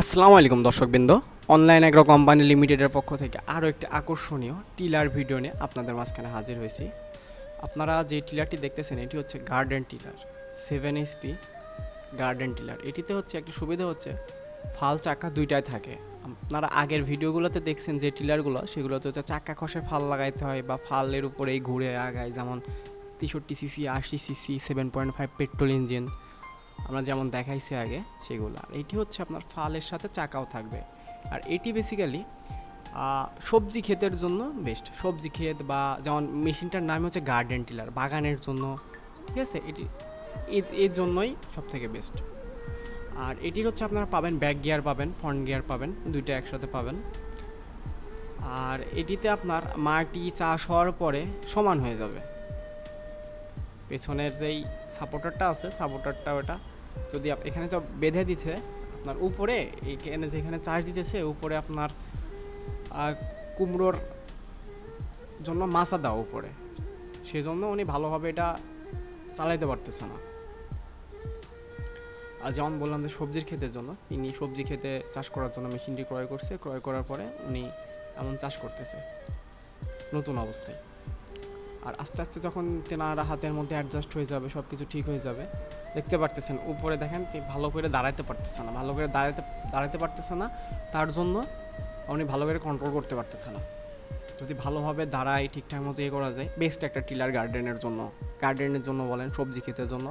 আসসালামু আলাইকুম দর্শকবৃন্দ। অনলাইন এগ্রো কোম্পানি লিমিটেডের পক্ষ থেকে আরও একটি আকর্ষণীয় টিলার ভিডিও নিয়ে আপনাদের মাঝখানে হাজির হয়েছি। আপনারা যে টিলারটি দেখতেছেন, এটি হচ্ছে garden tiller seven HP garden tiller এটিতে হচ্ছে একটি সুবিধা হচ্ছে, ফাল চাকা দুইটাই থাকে। আপনারা আগের ভিডিওগুলোতে দেখছেন যে টিলারগুলো সেগুলোতে হচ্ছে চাকা খসে ফাল লাগাইতে হয় বা ফালের উপরেই ঘুরে আগায়। যেমন তেষট্টি সিসি, আশি CC seven point five petrol engine আমরা যেমন দেখাইছি আগে সেগুলো। আর এটি হচ্ছে আপনার ফালের সাথে চাকাও থাকবে। আর এটি বেসিক্যালি সবজি ক্ষেতের জন্য বেস্ট সবজি ক্ষেত বা যেমন মেশিনটার নাম হচ্ছে গার্ডেন টিলার বাগানের জন্য। ঠিক আছে? এটি এর জন্যই সব থেকে বেস্ট আর এটির হচ্ছে আপনারা পাবেন ব্যাক গিয়ার পাবেন ফ্রন্ট গিয়ার পাবেন, দুইটা একসাথে পাবেন। আর এটিতে আপনার মাটি চাষ হওয়ার পরে সমান হয়ে যাবে। পেছনের যেই সাপোর্টারটা আছে সাপোর্টারটা ওটা যদি এখানে তো বেঁধে দিছে, আপনার উপরে, এইখানে যেখানে চার্জ দিতেছে উপরে আপনার কুমড়োর জন্য মাছা দাও উপরে। সেজন্য উনি ভালোভাবে এটা চালাইতে পারতেছে না। আর যেমন বললাম যে সবজির ক্ষেতের জন্য, তিনি সবজি খেতে চাষ করার জন্য মেশিনটি ক্রয় করছে। ক্রয় করার পরে উনি এমন চাষ করতেছে, নতুন অবস্থায়। আর আস্তে আস্তে যখন তেনারা হাতের মধ্যে অ্যাডজাস্ট হয়ে যাবে সব কিছু ঠিক হয়ে যাবে, দেখতে পারতেছেন। উপরে দেখেন ভালো করে দাঁড়াতে পারতেছে না, ভালো করে দাঁড়াতে দাঁড়াতে পারতেছে না, তার জন্য উনি ভালো করে কন্ট্রোল করতে পারতেছে না। যদি ভালোভাবে দাঁড়ায়, ঠিকঠাক মতো ইয়ে করা যায় বেস্ট একটা টিলার গার্ডেনের জন্য গার্ডেনের জন্য বলেন, সবজি ক্ষেতের জন্য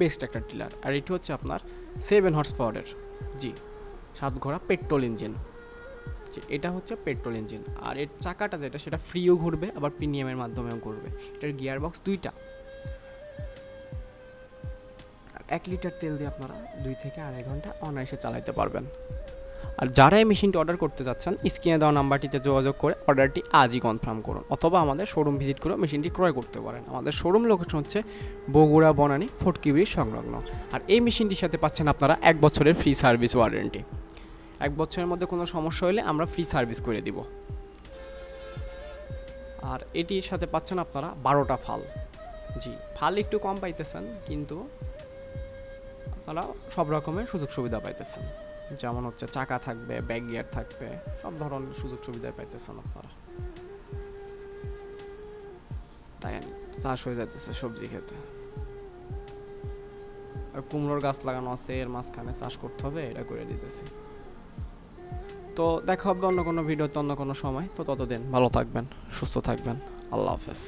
বেস্ট একটা টিলার আর এটি হচ্ছে আপনার সেভেন হর্স পাওয়ারের জি সাত ঘোড়া পেট্রোল ইঞ্জিন যে এটা হচ্ছে পেট্রোল ইঞ্জিন। আর এর চাকাটা যেটা, সেটা ফ্রিও ঘুরবে, আবার প্রিমিয়ামের মাধ্যমেও ঘুরবে। এটার গিয়ার বক্স দুইটা এক লিটার তেল দিয়ে আপনারা দুই থেকে আড়াই ঘণ্টা অনায়াসে চালাতে পারবেন। আর যারা এই মেশিনটি অর্ডার করতে যাচ্ছেন স্ক্রিনে দেওয়া নাম্বারটিতে যোগাযোগ করে অর্ডারটি আজই কনফার্ম করুন, অথবা আমাদের শোরুম ভিজিট করে মেশিনটি ক্রয় করতে পারেন। আমাদের শোরুম লোকেশন হচ্ছে বগুড়া বনানী ফটকিবির সংলগ্ন। আর এই মেশিনটির সাথে পাচ্ছেন আপনারা এক বছরের ফ্রি সার্ভিস ওয়ারেন্টি এক বছরের মধ্যে কোনো সমস্যা হলে আমরা ফ্রি সার্ভিস করে দিব। আর এটির সাথে পাচ্ছেন আপনারা বারোটা ফাল। জি, ফাল একটু কম পাইতেছেন, কিন্তু আপনারা সব রকমের সুযোগ সুবিধা পাইতেছেন। যেমন হচ্ছে চাকা থাকবে ব্যাক গিয়ার থাকবে, সব ধরনের সুযোগ সুবিধা পাইতেছেন আপনারা। তাই চাষ হয়ে যাইতেছে সবজি খেতে। আর কুমড়োর গাছ লাগানো আছে, এর মাঝখানে চাষ করতে হবে, এটা করে দিতেছি। তো দেখা হবে অন্য কোনো ভিডিওতে অন্য কোনো সময়। তো ততদিন ভালো থাকবেন, সুস্থ থাকবেন। আল্লাহ হাফেজ।